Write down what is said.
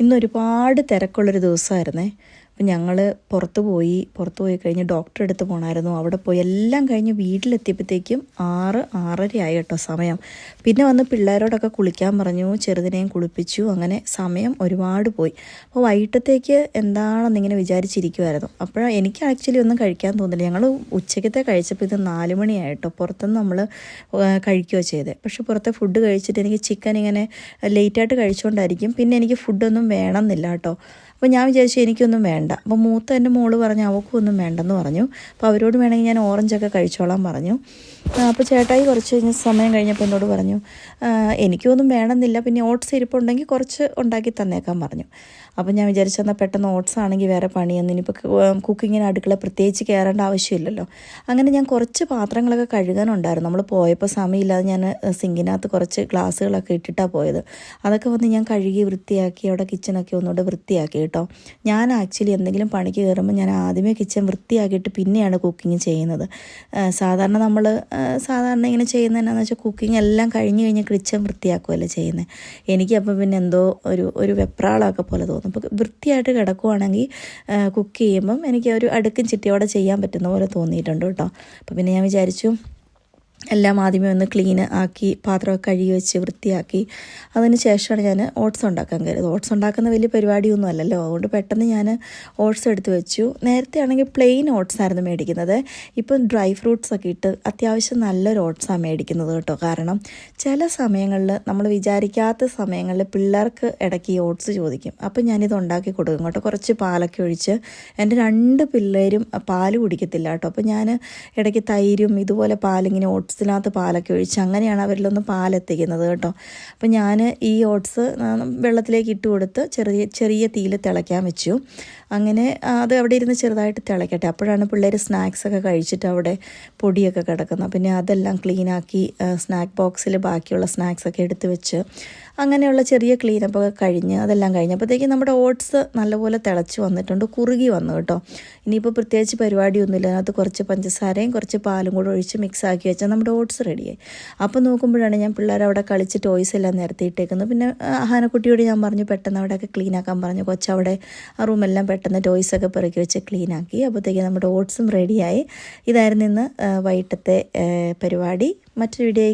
ഇന്ന് ഒരുപാട് തിരക്കുള്ളൊരു ദിവസമായിരുന്നേ. അപ്പം ഞങ്ങൾ പുറത്ത് പോയി പുറത്ത് പോയി കഴിഞ്ഞ് ഡോക്ടറെ അടുത്ത് പോകണമായിരുന്നു അവിടെ പോയി എല്ലാം കഴിഞ്ഞ് വീട്ടിലെത്തിയപ്പോഴത്തേക്കും ആറ് ആറര ആയി കേട്ടോ സമയം. പിന്നെ വന്ന് പിള്ളേരോടൊക്കെ കുളിക്കാൻ പറഞ്ഞു ചെറുതിനെയും കുളിപ്പിച്ചു അങ്ങനെ സമയം ഒരുപാട് പോയി. അപ്പോൾ വൈകിട്ടത്തേക്ക് എന്താണെന്ന് ഇങ്ങനെ വിചാരിച്ചിരിക്കുമായിരുന്നു അപ്പോഴാണ് എനിക്ക് ആക്ച്വലി ഒന്നും കഴിക്കാൻ തോന്നില്ല. ഞങ്ങൾ ഉച്ചക്കത്തെ കഴിച്ചപ്പോൾ ഇത് നാല് മണിയായിട്ടോ പുറത്തുനിന്ന് നമ്മൾ കഴിക്കുകയോ ചെയ്തത് പക്ഷെ പുറത്തെ ഫുഡ് കഴിച്ചിട്ട് എനിക്ക് ചിക്കൻ ഇങ്ങനെ ലേറ്റായിട്ട് കഴിച്ചുകൊണ്ടായിരിക്കും പിന്നെ എനിക്ക് ഫുഡൊന്നും വേണമെന്നില്ല കേട്ടോ. അപ്പോൾ ഞാൻ വിചാരിച്ചു എനിക്കൊന്നും വേണ്ട. അപ്പോൾ മൂത്ത എന്റെ മോൾ പറഞ്ഞു അവൾക്കൊന്നും വേണ്ടെന്ന് പറഞ്ഞു. അപ്പോൾ അവരോട് വേണമെങ്കിൽ ഞാൻ ഓറഞ്ചൊക്കെ കഴിച്ചോളാൻ പറഞ്ഞു. അപ്പോൾ ചേട്ടായി കുറച്ച് കഴിഞ്ഞ സമയം കഴിഞ്ഞപ്പോൾ എന്നോട് പറഞ്ഞു എനിക്കൊന്നും വേണമെന്നില്ല പിന്നെ ഓട്സ് ഇരിപ്പുണ്ടെങ്കിൽ കുറച്ച് ഉണ്ടാക്കി തന്നേക്കാൻ പറഞ്ഞു. അപ്പോൾ ഞാൻ വിചാരിച്ചു തന്നാൽ പെട്ടെന്ന് ഓട്സ് ആണെങ്കിൽ വേറെ പണിയൊന്നും ഇനിയിപ്പോൾ കുക്കിങ്ങിന് അടുക്കള പ്രത്യേകിച്ച് കയറേണ്ട ആവശ്യമില്ലല്ലോ. അങ്ങനെ ഞാൻ കുറച്ച് പാത്രങ്ങളൊക്കെ കഴുകാനുണ്ടായിരുന്നു. നമ്മൾ പോയപ്പോൾ സമയമില്ലാതെ ഞാൻ സിങ്കിനകത്ത് കുറച്ച് ഗ്ലാസ്സുകളൊക്കെ ഇട്ടിട്ടാണ് പോയത്. അതൊക്കെ വന്ന് ഞാൻ കഴുകി വൃത്തിയാക്കി അവിടെ കിച്ചണൊക്കെ ഒന്നുകൂടെ വൃത്തിയാക്കി കേട്ടോ. ഞാൻ ആക്ച്വലി എന്തെങ്കിലും പണിക്ക് കയറുമ്പോൾ ഞാൻ ആദ്യമേ കിച്ചൺ വൃത്തിയാക്കിയിട്ട് പിന്നെയാണ് കുക്കിംഗ് ചെയ്യുന്നത്. സാധാരണ നമ്മൾ സാധാരണ ഇങ്ങനെ ചെയ്യുന്നത് എന്നാന്ന് വെച്ചാൽ കുക്കിംഗ് എല്ലാം കഴിഞ്ഞ് കഴിഞ്ഞ് കിച്ചൺ വൃത്തിയാക്കുമല്ലോ ചെയ്യുന്നത് എനിക്ക് അപ്പം പിന്നെ എന്തോ ഒരു ഒരു വെപ്രാളമൊക്കെ പോലെ തോന്നും. അപ്പോൾ വൃത്തിയായിട്ട് കിടക്കുവാണെങ്കിൽ കുക്ക് ചെയ്യുമ്പം എനിക്ക് ഒരു അടുക്കും ചിട്ടിയോടെ ചെയ്യാൻ പറ്റുന്ന പോലെ തോന്നിയിട്ടുണ്ട് കേട്ടോ. അപ്പോൾ പിന്നെ ഞാൻ വിചാരിച്ചു എല്ലാം ആദ്യമേ ഒന്ന് ക്ലീൻ ആക്കി പാത്രമൊക്കെ കഴുകി വെച്ച് വൃത്തിയാക്കി. അതിന് ശേഷമാണ് ഞാൻ ഓട്സ് ഉണ്ടാക്കാൻ കയറിയത് ഓട്സ് ഉണ്ടാക്കുന്ന വലിയ പരിപാടിയൊന്നും അല്ലല്ലോ. അതുകൊണ്ട് പെട്ടെന്ന് ഞാൻ ഓട്സ് എടുത്ത് വെച്ചു. നേരത്തെ ആണെങ്കിൽ പ്ലെയിൻ ഓട്സ് ആയിരുന്നു മേടിക്കുന്നത്. ഇപ്പം ഡ്രൈ ഫ്രൂട്ട്സ് ഒക്കെ ഇട്ട് അത്യാവശ്യം നല്ലൊരു ഓട്സാണ് മേടിക്കുന്നത് കേട്ടോ. കാരണം ചില സമയങ്ങളിൽ നമ്മൾ വിചാരിക്കാത്ത സമയങ്ങളിൽ പിള്ളേർക്ക് ഇടയ്ക്ക് ഈ ഓട്സ് ചോദിക്കും. അപ്പം ഞാനിത് ഉണ്ടാക്കി കൊടുക്കും കേട്ടോ. കുറച്ച് പാലൊക്കെ ഒഴിച്ച് എന്റെ രണ്ട് പിള്ളേരും പാൽ കുടിക്കത്തില്ല കേട്ടോ. അപ്പോൾ ഞാൻ ഇടയ്ക്ക് തൈരും ഇതുപോലെ പാലിങ്ങനെ ഓട്സിനകത്ത് പാലൊക്കെ ഒഴിച്ച് അങ്ങനെയാണ് അവരിലൊന്ന് പാലെത്തിക്കുന്നത് കേട്ടോ. അപ്പോൾ ഞാൻ ഈ ഓട്സ് വെള്ളത്തിലേക്ക് ഇട്ട് കൊടുത്ത് ചെറിയ ചെറിയ തീയിൽ തിളയ്ക്കാൻ വെച്ചു. അങ്ങനെ അത് അവിടെ ഇരുന്ന് ചെറുതായിട്ട് തിളയ്ക്കട്ടെ. അപ്പോഴാണ് പിള്ളേർ സ്നാക്സൊക്കെ കഴിച്ചിട്ട് അവിടെ പൊടിയൊക്കെ കിടക്കുന്നത്. പിന്നെ അതെല്ലാം ക്ലീനാക്കി സ്നാക്ക് ബോക്സിൽ ബാക്കിയുള്ള സ്നാക്സൊക്കെ എടുത്ത് വെച്ച് അങ്ങനെയുള്ള ചെറിയ ക്ലീനപ്പൊക്കെ കഴിഞ്ഞ് അതെല്ലാം കഴിഞ്ഞപ്പോഴത്തേക്കും നമ്മുടെ ഓട്സ് നല്ലപോലെ തിളച്ച് വന്നിട്ടുണ്ട് കുറുകി വന്നു കേട്ടോ. ഇനിയിപ്പോൾ പ്രത്യേകിച്ച് പരിപാടിയൊന്നുമില്ല. അതിനകത്ത് കുറച്ച് പഞ്ചസാരയും കുറച്ച് പാലും കൂടെ ഒഴിച്ച് മിക്സ് ആക്കി വെച്ചാൽ നമ്മുടെ ഓട്സ് റെഡിയായി അപ്പോൾ നോക്കുമ്പോഴാണ് ഞാൻ പിള്ളേർ അവിടെ കളിച്ച് ടോയ്സ് എല്ലാം നിരത്തിയിട്ടേക്കുന്നത് പിന്നെ ആഹാനക്കുട്ടിയോട് ഞാൻ പറഞ്ഞു പെട്ടെന്ന് അവിടെയൊക്കെ ക്ലീൻ ആക്കാൻ പറഞ്ഞു. കൊച്ചവിടെ ആ റൂമെല്ലാം പെട്ടെന്ന് ടോയ്സ് ഒക്കെ പെറുക്കി വെച്ച് ക്ലീൻ ആക്കി. അപ്പോഴത്തേക്ക് നമ്മുടെ ഓട്സും റെഡിയായി ഇതായിരുന്നു ഇന്ന് വൈകിട്ടത്തെ പരിപാടി. മറ്റൊരു വീഡിയോ